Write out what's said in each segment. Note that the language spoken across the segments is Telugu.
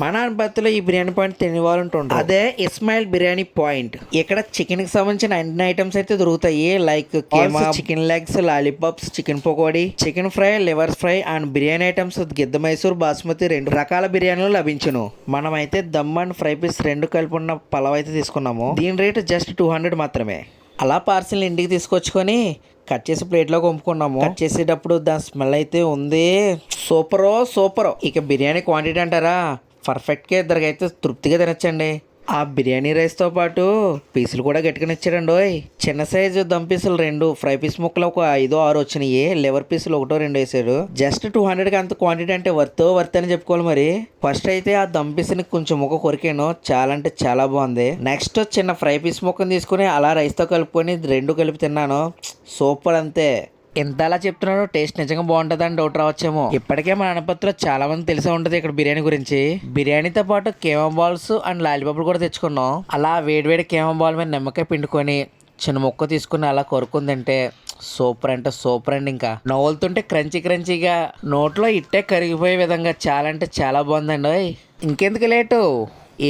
మన అనుపత్తిలో ఈ బిర్యానీ పాయింట్ తినే వాళ్ళు. అదే ఇస్మాయిల్ బిర్యానీ పాయింట్. ఇక్కడ చికెన్కి సంబంధించిన అన్ని ఐటమ్స్ అయితే దొరుకుతాయి. Like keema chicken legs lollipops chicken pakodi chicken fry liver fry and biryani items Gidda Mysore basmati రెండు రకాల బిర్యానీలు లభించును. మనం అయితే దమ్ అండ్ ఫ్రై పీస్ రెండు కలిపి ఉన్న పలావ్ అయితే తీసుకున్నాము. దీని రేట్ జస్ట్ టూ హండ్రెడ్ మాత్రమే. అలా పార్సిల్ ఇంటికి తీసుకొచ్చుకొని కట్ చేసి ప్లేట్లో కొంపుకున్నాము కట్ చేసేటప్పుడు దాని స్మెల్ అయితే ఉంది. సూపరో సూపర్. ఇక బిర్యానీ క్వాంటిటీ అంటారా? పర్ఫెక్ట్గా ఇద్దరికైతే తృప్తిగా తినచ్చండి. ఆ బిర్యానీ రైస్తో పాటు పీసులు కూడా గట్టిగా ఇచ్చాడండి ఓయ్. చిన్న సైజు దమ్ పీసులు రెండు ఫ్రై పీస్ ముక్కలు ఒక ఐదో ఆరు వచ్చినాయి. లివర్ పీసులు ఒకటో రెండు వేసాడు. జస్ట్ టూ హండ్రెడ్కి అంత క్వాంటిటీ అంటే వర్త్ వర్త్ అని చెప్పుకోవాలి మరి. ఫస్ట్ అయితే ఆ దమ్ పీస్ని కొంచెం ముక్క కొరికాను. చాలా అంటే చాలా బాగుంది. నెక్స్ట్ చిన్న ఫ్రై పీస్ ముక్కను తీసుకుని అలా రైస్తో కలుపుకొని రెండు కలిపి తిన్నాను. సూపర్ అంతే. ఎంత అలా చెప్తున్నాడు టేస్ట్ నిజంగా బాగుంటుందని డౌట్ రావచ్చేమో. ఇప్పటికే మన అనపత్రిలో చాలా మంది తెలిసే ఉంటుంది ఇక్కడ బిర్యానీ గురించి. బిర్యానీతో పాటు కేమా బాల్స్ అండ్ లాలిపాప్లు కూడా తెచ్చుకున్నాం. అలా వేడివేడి కేమా బాల్ మీద నిమ్మకాయ పిండుకొని చిన్న ముక్క తీసుకుని అలా కొరుకుందంటే సూపర్ అంటే సూపర్ అండి ఇంకా. నవ్వులుతుంటే క్రంచీ క్రంచీగా నోట్లో ఇట్టే కరిగిపోయే విధంగా చాలా అంటే చాలా బాగుందండి ఇంకెందుకు లేటు?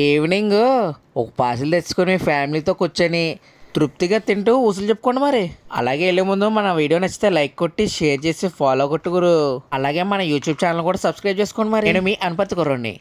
ఈవినింగ్ ఒక పార్సిల్ తెచ్చుకొని ఫ్యామిలీతో కూర్చొని తృప్తిగా తింటూ ఊసులు చెప్పుకోండి మరి. అలాగే వెళ్ళే ముందు మన వీడియో నచ్చితే లైక్ కొట్టి షేర్ చేసి ఫాలో కొట్టుకురు అలాగే మన యూట్యూబ్ ఛానల్ కూడా సబ్స్క్రైబ్ చేసుకోండి మరి. నేను మీ అనుపతి కుర్రండి